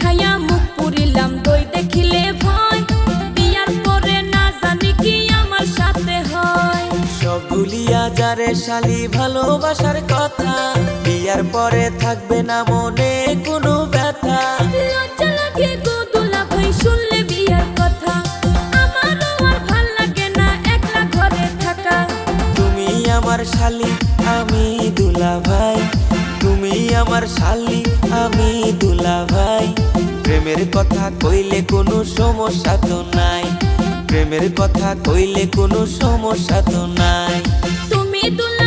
খাইয়া মুখ পুরিলাম দই দেখিলে ভয়। বিয়ার পরে না জানি কি আমার সাথে হয়। সব ভুলিয়া যারে শালি ভালোবাসার কথা বিয়ার পরে থাকবে না মনে কোনো ব্যথা। লজ্জা লাগে গো দুলা ভাই শুনলে বিয়ার কথা। আমারও আর ভালো লাগে না একলা ঘরে থাকা। তুমি আমার শালি আমি দুলা ভাই। তুমি আমার শালি আমি দুলা প্রেমের কথা কইলে কোনো সমস্যা তো নাই। প্রেমের কথা কইলে কোনো সমস্যা তো নাই। তুমি দুলা